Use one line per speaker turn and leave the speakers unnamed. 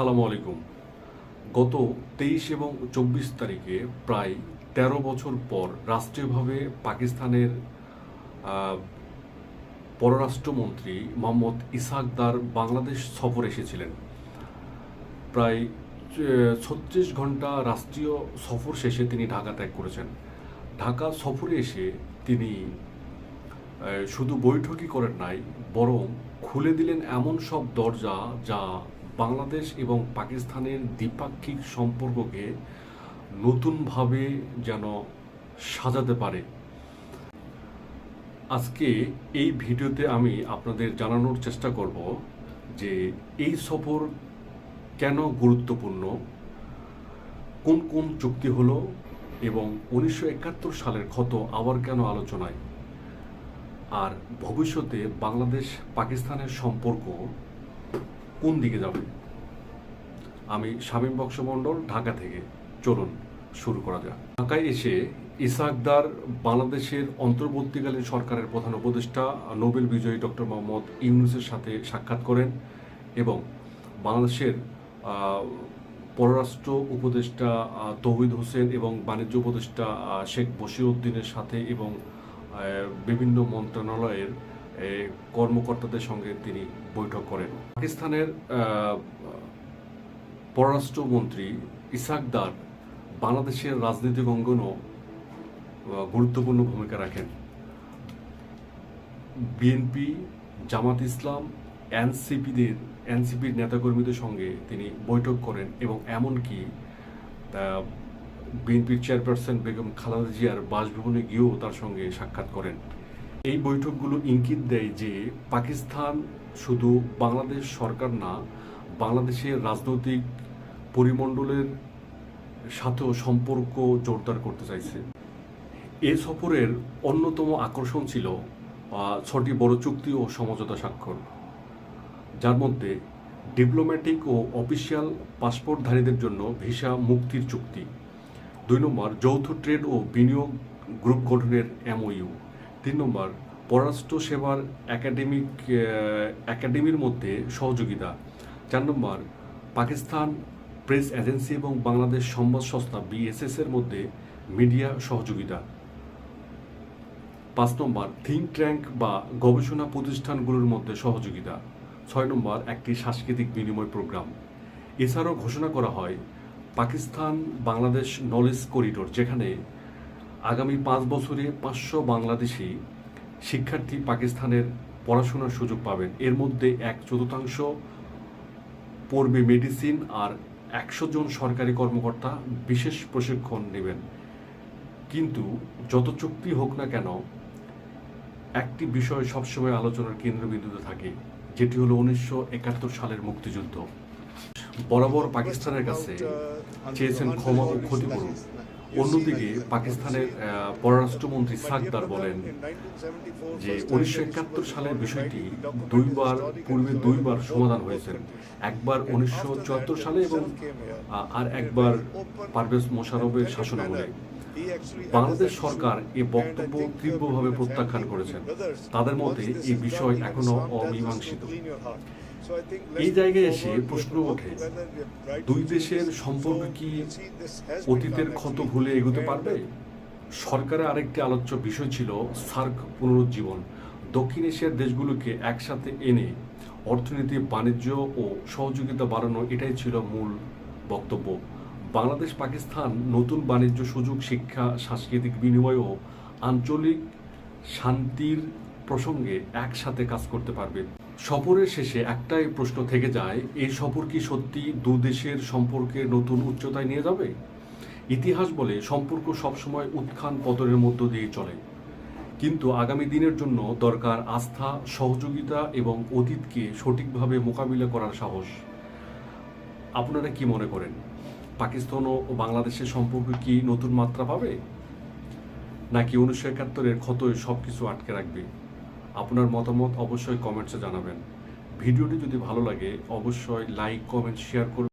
আসসালামু আলাইকুম। গত তেইশ এবং চব্বিশ তারিখে প্রায় তেরো বছর পর রাষ্ট্রীয়ভাবে পাকিস্তানের পররাষ্ট্রমন্ত্রী মোহাম্মদ ইসাকদার বাংলাদেশ সফর এসেছিলেন। প্রায় ছত্রিশ ঘণ্টা রাষ্ট্রীয় সফর শেষে তিনি ঢাকা ত্যাগ করেছেন। ঢাকা সফরে এসে তিনি শুধু বৈঠকই করেন নাই, বরং খুলে দিলেন এমন সব দরজা যা বাংলাদেশ এবং পাকিস্তানের দ্বিপাক্ষিক সম্পর্ককে নতুনভাবে যেন সাজাতে পারে। আজকে এই ভিডিওতে আমি আপনাদের জানানোর চেষ্টা করব যে এই সফর কেন গুরুত্বপূর্ণ, কোন কোন চুক্তি হলো এবং উনিশশো একাত্তর সালের ক্ষত আবার কেন আলোচনায়, আর ভবিষ্যতে বাংলাদেশ পাকিস্তানের সম্পর্ক কোন দিকে যাবে? আমি শামীম বক্সমণ্ডল, ঢাকা থেকে। চলুন, শুরু করা যাক। ঢাকায় এসে ইসাকদার বাংলাদেশের অন্তর্বর্তীকালীন সরকারের প্রধান উপদেষ্টা, নোবেল বিজয়ী ডক্টর মোহাম্মদ ইউনুসের সাথে সাক্ষাৎ করেন এবং বাংলাদেশের পররাষ্ট্র উপদেষ্টা তৌহিদ হোসেন এবং বাণিজ্য উপদেষ্টা শেখ বশিরউদ্দিনের সাথে এবং বিভিন্ন মন্ত্রণালয়ের কর্মকর্তাদের সঙ্গে তিনি বৈঠক করেন। পাকিস্তানের পররাষ্ট্রমন্ত্রী ইসাকদার বাংলাদেশের রাজনৈতিক অঙ্গনও গুরুত্বপূর্ণ ভূমিকা রাখেন। বিএনপি, জামাত ইসলাম, এনসিপিদের, এনসিপির নেতাকর্মীদের সঙ্গে তিনি বৈঠক করেন এবং এমনকি বিএনপির চেয়ারপারসন বেগম খালেদা জিয়ার বাসভবনে গিয়েও তার সঙ্গে সাক্ষাৎ করেন। এই বৈঠকগুলো ইঙ্গিত দেয় যে পাকিস্তান শুধু বাংলাদেশ সরকার না, বাংলাদেশের রাজনৈতিক পরিমণ্ডলের সাথেও সম্পর্ক জোরদার করতে চাইছে। এ সফরের অন্যতম আকর্ষণ ছিল ছটি বড় চুক্তি ও সমঝোতা স্বাক্ষর। যার মধ্যে ডিপ্লোম্যাটিক ও অফিসিয়াল পাসপোর্টধারীদের জন্য ভিসা মুক্তির চুক্তি। দুই নম্বর, যৌথ ট্রেড ও বিনিয়োগ গ্রুপ গঠনের এমওইউ। তিন নম্বর, পররাষ্ট্র সেবার একাডেমিক একাডেমির মধ্যে সহযোগিতা। চার নম্বর, পাকিস্তান প্রেস এজেন্সি এবং বাংলাদেশ সংবাদ সংস্থা বিএসএস এর মধ্যে মিডিয়া সহযোগিতা। পাঁচ নম্বর, থিঙ্ক ট্যাঙ্ক বা গবেষণা প্রতিষ্ঠানগুলোর মধ্যে সহযোগিতা। ছয় নম্বর, একটি সাংস্কৃতিক বিনিময় প্রোগ্রাম। এছাড়াও ঘোষণা করা হয় পাকিস্তান বাংলাদেশ নলেজ করিডোর, যেখানে আগামী পাঁচ বছরে পাঁচশো বাংলাদেশি শিক্ষার্থী পাকিস্তানের পড়াশোনার সুযোগ পাবেন। এর মধ্যে এক চতুর্থাংশ পড়বে মেডিসিন আর একশো জন সরকারি কর্মকর্তা বিশেষ প্রশিক্ষণ নেবেন। কিন্তু যত চুক্তি হোক না কেন, একটি বিষয় সবসময় আলোচনার কেন্দ্রবিন্দুতে থাকে, যেটি হলো উনিশশো একাত্তর সালের মুক্তিযুদ্ধ। বরাবর পাকিস্তানের কাছে চেয়েছেন ক্ষমা ও ক্ষতিপূরণ। অন্যদিকে পাকিস্তানের পররাষ্ট্রমন্ত্রী সাকদার বলেন যে উনিশশো একাত্তর সালের বিষয়টি দুইবার, পূর্বে দুইবার সমাধান হয়েছে। একবার উনিশশো চুয়াত্তর সালে এবং আর একবার পারভেজ মোশারফের শাসনামলে। বাংলাদেশ সরকার এ বক্তব্য তীব্রভাবে প্রত্যাখ্যান করেছেন। তাদের মতে এই বিষয় এখনও অমীমাংসিত। এই জায়গায় এসে প্রশ্ন ওঠে দুই দেশের সম্পর্ক কি অতীতের ক্ষত ভুলে এগোতে পারবে? সরকারের আরেকটি আলোচ্য বিষয় ছিল সার্ক পুনরুজ্জীবন। দক্ষিণ এশিয়ার দেশগুলোকে একসাথে এনে অর্থনীতি বাণিজ্য ও সহযোগিতা বাড়ানো এটাই ছিল মূল বক্তব্য। বাংলাদেশ পাকিস্তান নতুন বাণিজ্য সুযোগ শিক্ষা সাংস্কৃতিক বিনিময় ও আঞ্চলিক শান্তির প্রসঙ্গে একসাথে কাজ করতে পারবে। সফরের শেষে একটাই প্রশ্ন থেকে যায় এই সফর কি সত্যি দু দেশের সম্পর্কে নতুন উচ্চতায় নিয়ে যাবে? ইতিহাস বলে সম্পর্ক সবসময় উত্থান পতনের মধ্য দিয়ে চলে। কিন্তু আগামী দিনের জন্য দরকার আস্থা, সহযোগিতা এবং অতীতকে সঠিকভাবে মোকাবিলা করার সাহস। আপনারা কি মনে করেন? পাকিস্তান ও বাংলাদেশের সম্পর্ক কি নতুন মাত্রা পাবে? নাকি উনিশশো একাত্তরের ক্ষতই সব কিছু আটকে রাখবে? আপনার মতামত অবশ্যই কমেন্টসে জানাবেন। ভিডিওটি যদি ভালো লাগে অবশ্যই লাইক কমেন্ট শেয়ার করবেন।